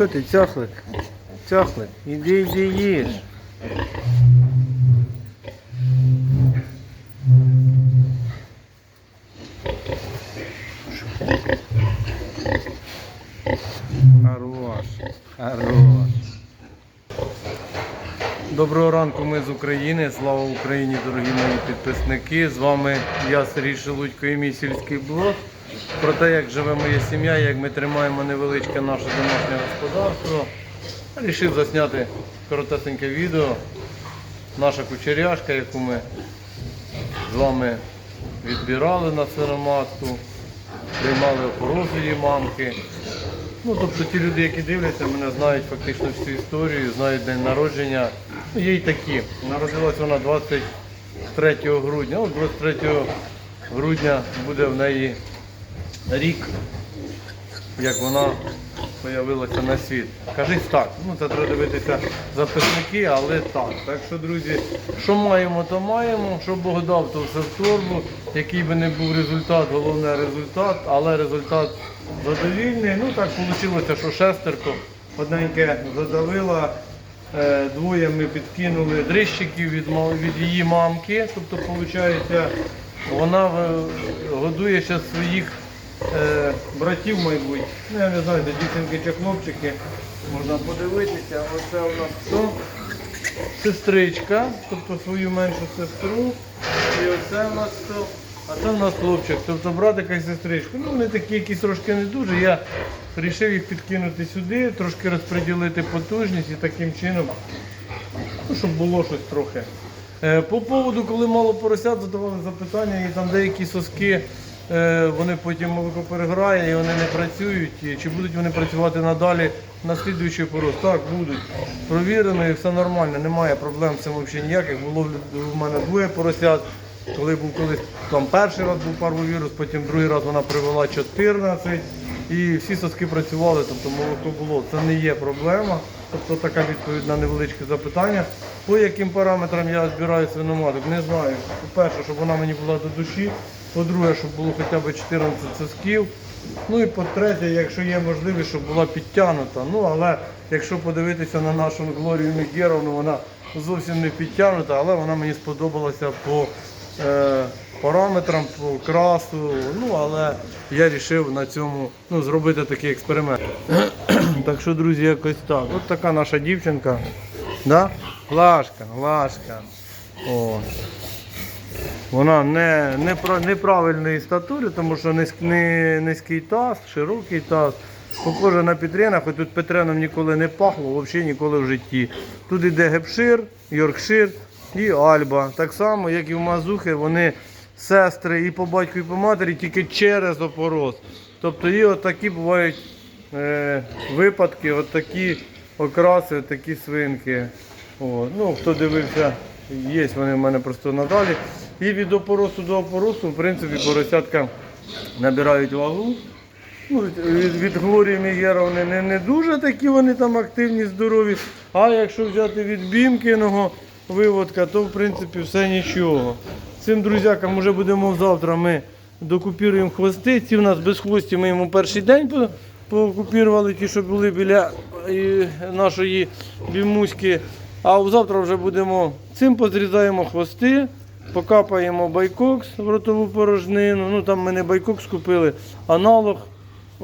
Що ти, цяхлик? Цяхлик, іди, іди їж. Хорош, хорош. Доброго ранку, ми з України. Слава Україні, дорогі мої підписники. З вами я, Сергій Шелудько і мій сільський блог. Про те, як живе моя сім'я, як ми тримаємо невеличке наше домашнє господарство. Рішив засняти коротесеньке відео. Наша кучеряшка, яку ми з вами відбирали на сироматку, приймали охорону її мамки. Ну, тобто ті люди, які дивляться, мене знають фактично всю історію, знають день народження. Ну, є й такі. Народилась вона 23 грудня. От 23 грудня буде в неї рік, як вона з'явилася на світ. Кажись так, ну це треба дивитися записники, але так. Так що, друзі, що маємо, то маємо. Що Бог дав, то все в торбу. Який би не був результат, головне результат, але результат задовільний. Ну так вийшло, що шестерко одненьке задавила. Е, Двоє ми підкинули дрищиків від, від її мамки. Тобто, виходить, вона е, годує ще своїх братів, мабуть. Ну, я не знаю, де дівчинки чи хлопчики. Можна подивитися. Оце у нас хто? Сестричка, тобто свою меншу сестру. І оце у нас хто? А це у нас хлопчик, тобто братика і сестричку. Ну, вони такі якісь трошки не дуже. Я вирішив їх підкинути сюди, трошки розподілити потужність і таким чином, ну, щоб було щось трохи. Е, По поводу, коли мало поросят, задавали запитання, і там деякі соски, е, вони потім молоко переграє і вони не працюють. Чи будуть вони працювати надалі на слідуючий порос? Так, будуть. Провірено і все нормально, немає проблем з цим взагалі ніяких. Було в мене двоє поросят. Коли був колись там перший раз був парвовірус, потім другий раз вона привела 14 і всі соски працювали, тобто молоко було. Це не є проблема. Тобто така відповідь на невеличке запитання. По яким параметрам я збираю свиноматок, не знаю. По-перше, щоб вона мені була до душі. По-друге, щоб було хоча б 14 сосків. Ну і по-третє, якщо є можливість, щоб була підтягнута. Ну але якщо подивитися на нашу Глорію Мігєровну, вона зовсім не підтягнута, але вона мені сподобалася по е, параметрам, по красу. Ну але я вирішив на цьому ну, зробити такий експеримент. так що, друзі, якось так. От така наша дівчинка. Да? Глашка, глашка. О. Вона не, не, неправильної статури, тому що низь, не, низький таз, широкий таз. Похоже на Петрена, хоч тут Петреном ніколи не пахло, взагалі ніколи в житті. Тут іде гепшир, Йоркшир і Альба. Так само, як і в Мазухи, вони сестри і по батьку, і по матері, тільки через опороз. Тобто і отакі бувають е, випадки, отакі окраси, отакі свинки. О, ну, хто дивився, є вони в мене просто надалі. І від опоросу до опоросу, в принципі, поросятка набирають вагу. Ну, від, від Глорії Мігєровни не, не дуже такі вони там активні, здорові. А якщо взяти від Бімкиного виводка, то в принципі все нічого. Цим друзякам вже будемо завтра. Ми докупіруємо хвости. Ці в нас без хвості ми йому перший день по- поокупірували, ті, що були біля е, нашої бімуськи. А завтра вже будемо цим позрізаємо хвости, покапаємо байкокс в ротову порожнину. Ну там ми не байкокс купили, аналог.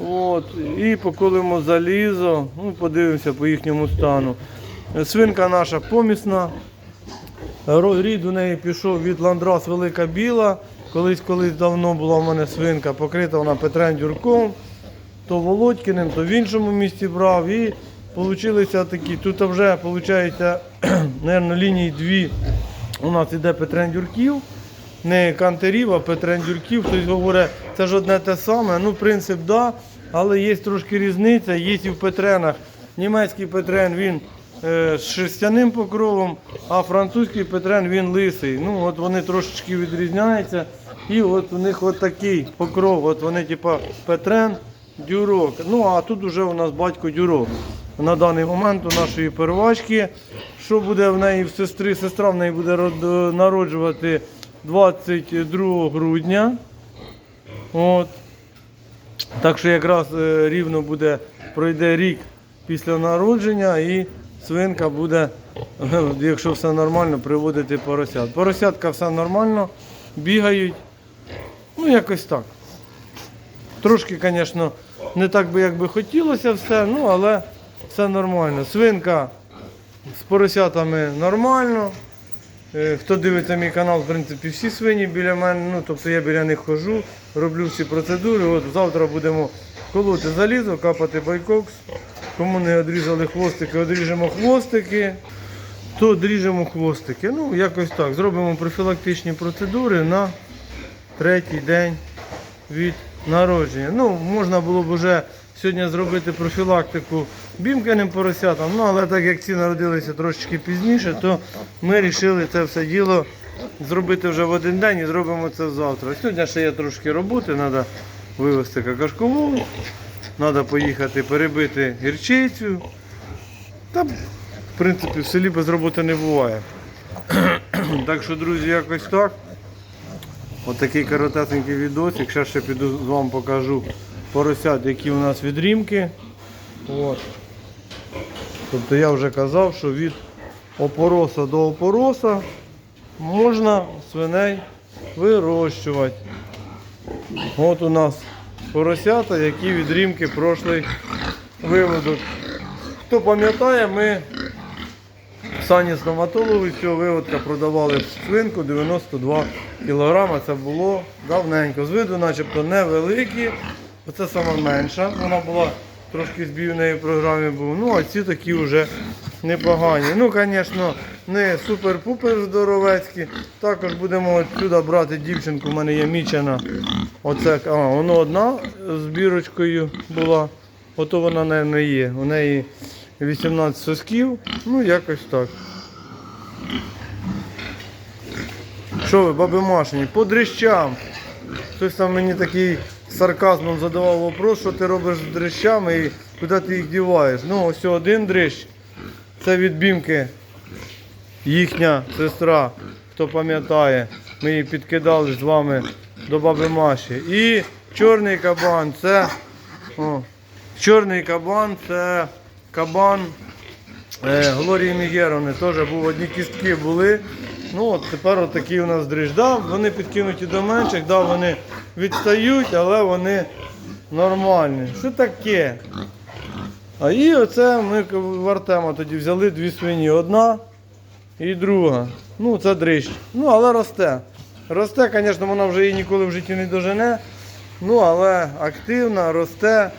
От, і поколимо залізо, ну, подивимося по їхньому стану. Свинка наша помісна. Рід у неї пішов від ландрас велика біла. Колись колись давно була в мене свинка, покрита вона Петрем Дюрком, то Володькиним, то в іншому місці брав. І получилися такі. Тут вже виходить, лінії дві. У нас іде Петрен Дюрків не кантерів, а петрендюрків. Хтось говорить, це ж одне те саме. Ну, принцип, да, але є трошки різниця. Є і в Петренах. Німецький Петрен він е, з шерстяним покровом, а французький Петрен він лисий. Ну, от вони трошечки відрізняються. І от у них от покров. От вони, типа, Петрен, дюрок. Ну, а тут вже у нас батько дюрок. На даний момент у нашої первачки. Що буде в неї в сестри? Сестра в неї буде народжувати 22 грудня. От. Так що якраз е, рівно буде, пройде рік після народження і свинка буде, е, якщо все нормально, приводити поросят. Поросятка все нормально, бігають. Ну, якось так. Трошки, звісно, не так би, як би хотілося все, ну але все нормально. Свинка з поросятами нормально. Е, Хто дивиться мій канал, в принципі, всі свині біля мене, ну тобто я біля них хожу, роблю всі процедури. От завтра будемо колоти залізо, капати байкокс. Кому не одрізали хвостики, одріжемо хвостики, то одріжемо хвостики. Ну, якось так. Зробимо профілактичні процедури на третій день від народження. Ну, можна було б вже сьогодні зробити профілактику бімканим поросятам, ну але так як ці народилися трошечки пізніше, то ми вирішили це все діло зробити вже в один день і зробимо це завтра. Сьогодні ще є трошки роботи, треба вивезти какашкову, треба поїхати перебити гірчицю. Та, в принципі, в селі без роботи не буває. Так що, друзі, якось так. Отакий коротесенький відосик. Зараз ще піду вам покажу поросят, які у нас відрімки. От. Тобто я вже казав, що від опороса до опороса можна свиней вирощувати. От у нас поросята, які відрімки прошлий виводок. Хто пам'ятає, ми Сані стоматологу з цього виводка продавали свинку 92 кг. Це було давненько. З виду начебто невеликі. Оце сама менша. Вона була трошки збій в неї в програмі був. Ну, а ці такі вже непогані. Ну, звісно, не супер-пупер здоровецькі. Також будемо отсюди брати дівчинку. У мене є мічена. Оце, а, воно одна з бірочкою була. Ото вона не є. У неї 18 сосків. Ну, якось так. Що ви, баби Машині, по дрищам. Хтось там мені такий сарказмом задавав вопрос, що ти робиш з дрищами і куди ти їх діваєш. Ну, ось один дрищ. Це від бімки. Їхня сестра, хто пам'ятає, ми її підкидали з вами до баби Маші. І чорний кабан це. О, чорний кабан це кабан е, Глорії Мігеровни. Теж був одні кістки були. Ну от тепер от такі у нас дріждав, вони підкинуті до менших, да, вони відстають, але вони нормальні. Що таке? А і оце ми в Артема тоді взяли дві свині. Одна і друга. Ну, це дрищ. Ну, але росте. Росте, звісно, вона вже її ніколи в житті не дожене. Ну, але активна, росте,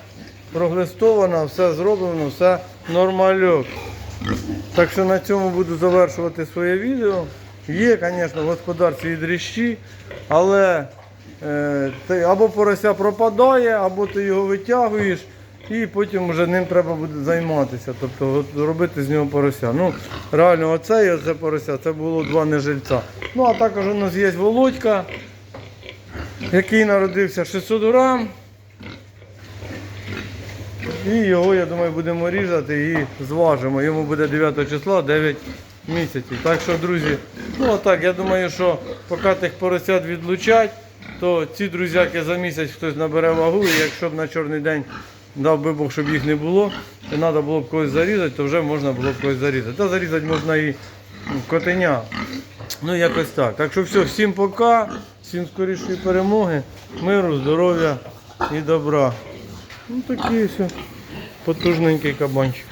проглистована, все зроблено, все нормальок. Так що на цьому буду завершувати своє відео. Є, звісно, в господарстві і дріщі, але е, ти або порося пропадає, або ти його витягуєш, і потім вже ним треба буде займатися, тобто робити з нього порося. Ну, реально, оце і оце порося, це було два нежильця. Ну, а також у нас є Володька, який народився 600 грам. І його, я думаю, будемо різати і зважимо. Йому буде 9 числа 9 місяців. Так що, друзі, ну отак, я думаю, що поки тих поросят відлучать, то ці друзяки за місяць хтось набере вагу, і якщо б на чорний день дав би Бог, щоб їх не було, і треба було б когось зарізати, то вже можна було б когось зарізати. Та зарізати можна і котеня. Ну, якось так. Так що все, всім пока, всім скорішої перемоги, миру, здоров'я і добра. Ну такий все потужненький кабанчик.